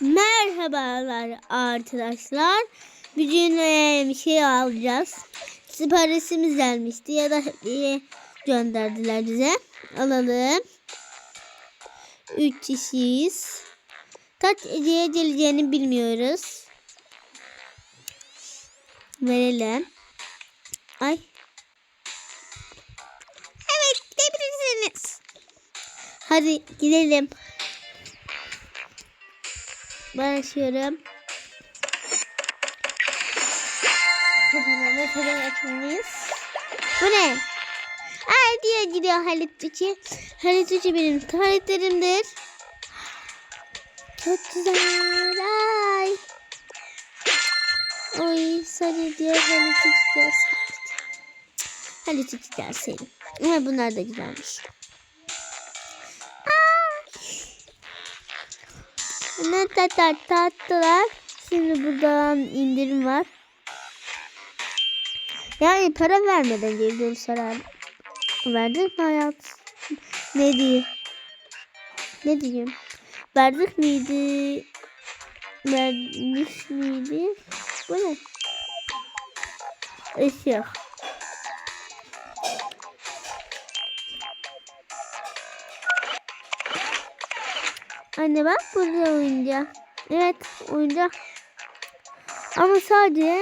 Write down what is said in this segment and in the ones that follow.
Merhabalar arkadaşlar. Bugün e, bir şey alacağız. Siparişimiz gelmişti ya da hediye gönderdiler bize. Alalım. 3 kişiyiz. Kaç hediye geleceğini bilmiyoruz. Verelim. Ay. Evet gidebilirsiniz. Hadi gidelim. Ben açıyorum. Kapanana kadar açmalıyız. Bu ne? Ay diye gidiyor Halit Tuçi. Halit Tuçi benim taletlerimdir. Çok güzel. Ay. Oy sarı diyor Halit Tuçi diyor. Halit Tuçi derseydim. Ama bunlar da güzelmiş. Ne tatlı tatlılar. Şimdi buradan indirim var. Yani para vermeden geliyoruz herhalde. Verdik mi hayat? Ne diyeyim? Ne diyeyim? Verdik miydi? Vermiş miydi? Bu ne? Işık. Anne bak burada oyuncak. Evet oyuncak. Ama sadece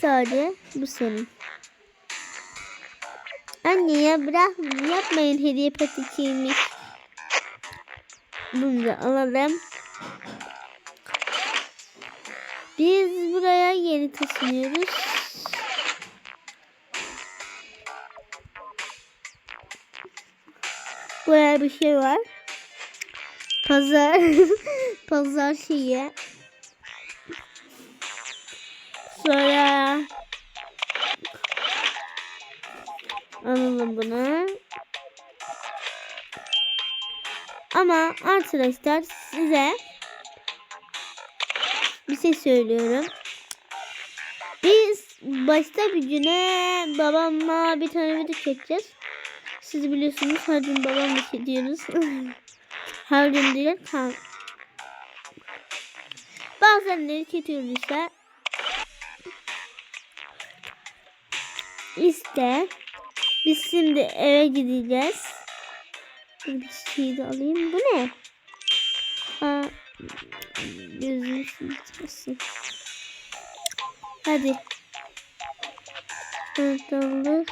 sadece bu senin. Anne ya bırak yapmayın hediye patikiymiş. Bunu da alalım. Biz buraya yeni taşınıyoruz. Buraya bir şey var. Pazar. Pazar şeyi. Sonra alalım bunu. Ama arkadaşlar size bir şey söylüyorum. Biz başta bir babamla bir tane video çekeceğiz. Siz biliyorsunuz her gün babamla çekiyoruz. her gün değil. Her... Bazenleri çekiyoruz işte. İşte biz şimdi eve gideceğiz. Bir şey de alayım. Bu ne? Aa, gözünü silmesin. Hadi. Evet olur.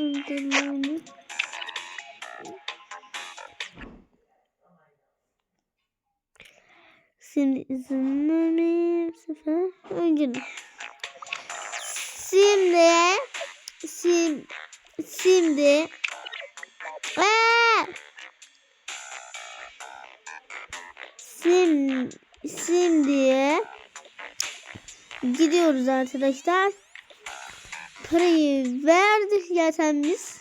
Dondurmanı. Şimdi izin. Sefer. Öncünü. Şimdi Sim, şimdi Aa! Sim, şimdi gidiyoruz arkadaşlar. Parayı verdik zaten biz.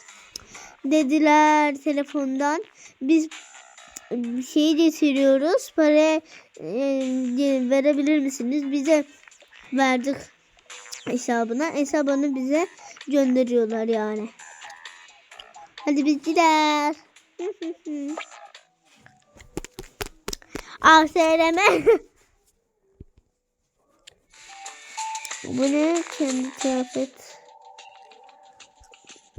Dediler telefondan. Biz şeyi getiriyoruz. Para e, verebilir misiniz? Bize verdik hesabına. Hesabını bize gönderiyorlar yani. Hadi biz gider. ASRM. Bu ne? Kendi kıyafet.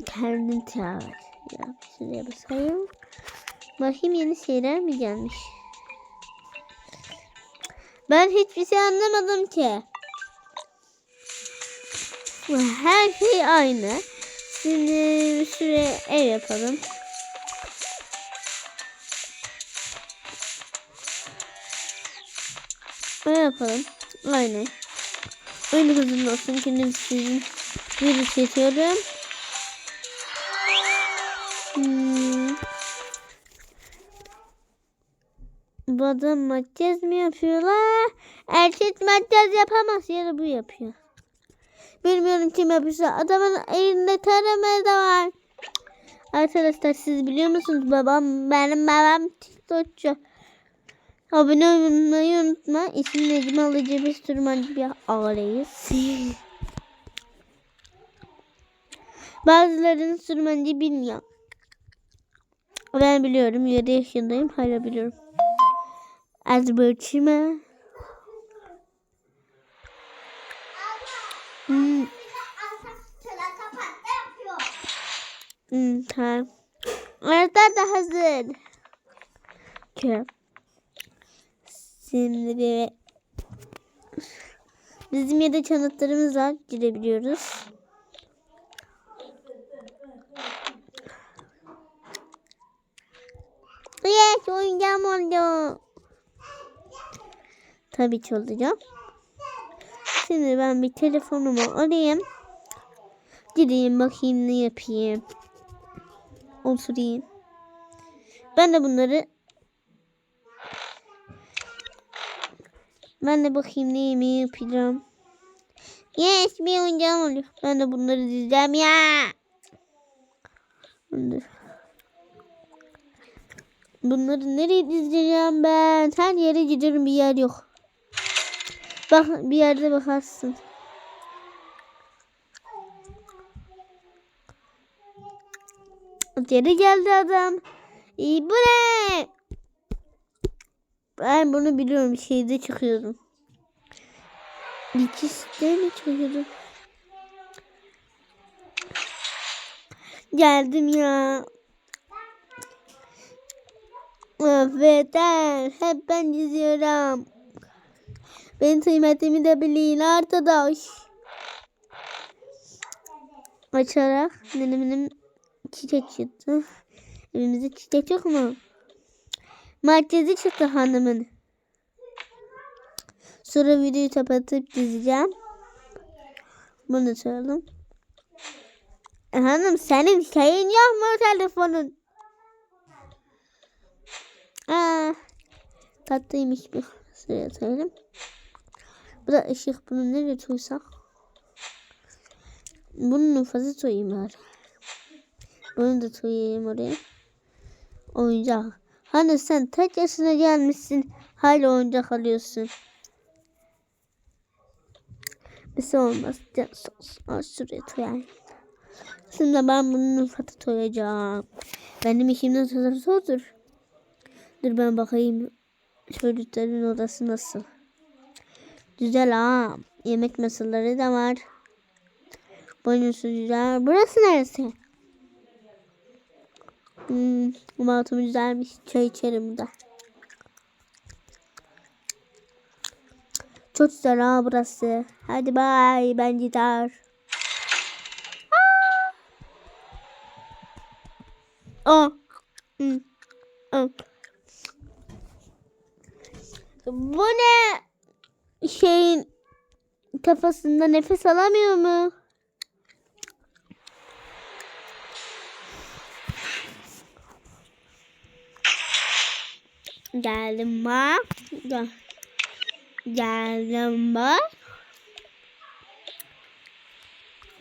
Kendi kıyafet. Ya şuraya basayım. Bakayım yeni şeyler mi gelmiş? Ben hiçbir şey anlamadım ki. Her şey aynı. Şimdi şuraya ev yapalım. Ev yapalım. Aynı. Öyle hızlı olsun. Şimdi sizin bir seçiyorum. Adam makyaj mı yapıyorlar? Erkek makyaj yapamaz ya da bu yapıyor. Bilmiyorum kim yapıyorsa. Adamın elinde tarama da var. Arkadaşlar siz biliyor musunuz? Babam benim babam TikTokçu. Abone olmayı unutma. İsmi Necmi Alıcı bir sürmancı bir aileyiz. Bazılarının sürmenciyi bilmiyor. Ben biliyorum. 7 yaşındayım. Hala biliyorum. Ezberçime. Hmm. Hmm, tamam. Arada da hazır. Şimdi bizim yedek anahtarımız var. Girebiliyoruz. Yes, oyuncağım oldu. Tabii ki olacak. Şimdi ben bir telefonumu alayım. Gideyim bakayım ne yapayım. Oturayım. Ben de bunları ben de bakayım ne yemeği yapacağım. Yes bir oyuncağım oluyor. Ben de bunları dizeceğim ya. Bunları nereye dizeceğim ben? Her yere giderim bir yer yok. Bak bir yerde bakarsın. Geri geldi adam. İyi bu ne? Ben bunu biliyorum. Şeyde çıkıyordum. İkisi mi çıkıyordum? Geldim ya. Evet, hep ben diziyorum. Ben kıymetimi de bilin arkadaş. Açarak nenemin çiçek çıktı. Evimizde çiçek yok mu? Merkezi çıktı hanımın. Sonra videoyu kapatıp dizeceğim. Bunu da soralım. E, hanım senin şeyin yok mu telefonun? Aa, tatlıymış bu. Sıraya atalım. Bu da ışık. Bunu nereye koysak? Bunu fazla koyayım bari. Bunu da koyayım oraya. Oyuncak. Hani sen tek yaşına gelmişsin. Hala oyuncak alıyorsun. Bir şey olmaz. Al şuraya koyayım. Şimdi ben bunun fatı koyacağım. Benim işim nasıl zordur. Dur ben bakayım. Çocukların odası nasıl? Güzel ha. Yemek masaları da var. Banyosu güzel. Burası neresi? Hmm, Balkonu güzelmiş. Çay içerim burada. Çok güzel ha burası. Hadi bay ben gider. Aa. Hmm. Aa. Bu ne? Şeyin kafasında nefes alamıyor mu? Geldim. Gel. Geldim bak.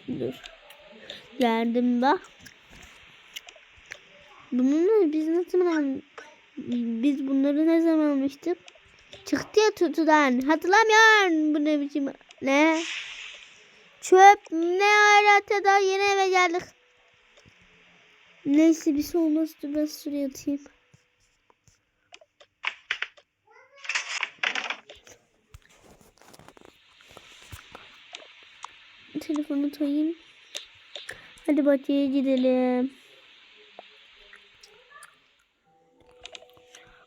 Dur. Geldim bak. Bununla biz nasıl zaman biz bunları ne zaman almıştık? Çıktı ya tutudan. Hatırlamıyorum bu ne biçim ne? Çöp ne hayata da yeni eve geldik. Neyse bir şey olmaz. Dur ben şuraya atayım. Telefonu koyayım. Hadi bahçeye gidelim.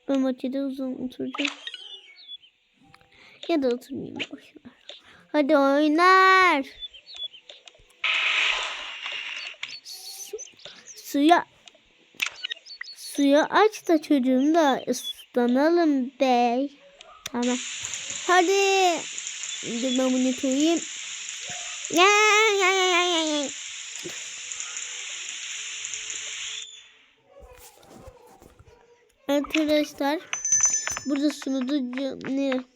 Ben bahçede uzun oturacağım. Ya da oturmayayım boşver. Hadi oynar. Su, suya suya aç da çocuğum da ıslanalım bey. Tamam. Hadi. Dur ben bunu koyayım. Ya, ya, ya, ya, ya. Arkadaşlar burada sunucu ne?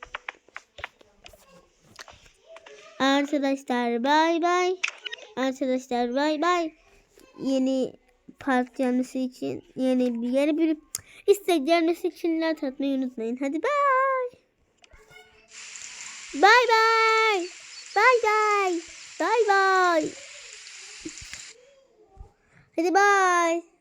Arkadaşlar bay bay. Arkadaşlar bay bay. Yeni part gelmesi için yeni bir yeni bir istek için like atmayı unutmayın. Hadi bay. Bay bay. Bay bay. Bay bay. Hadi bay.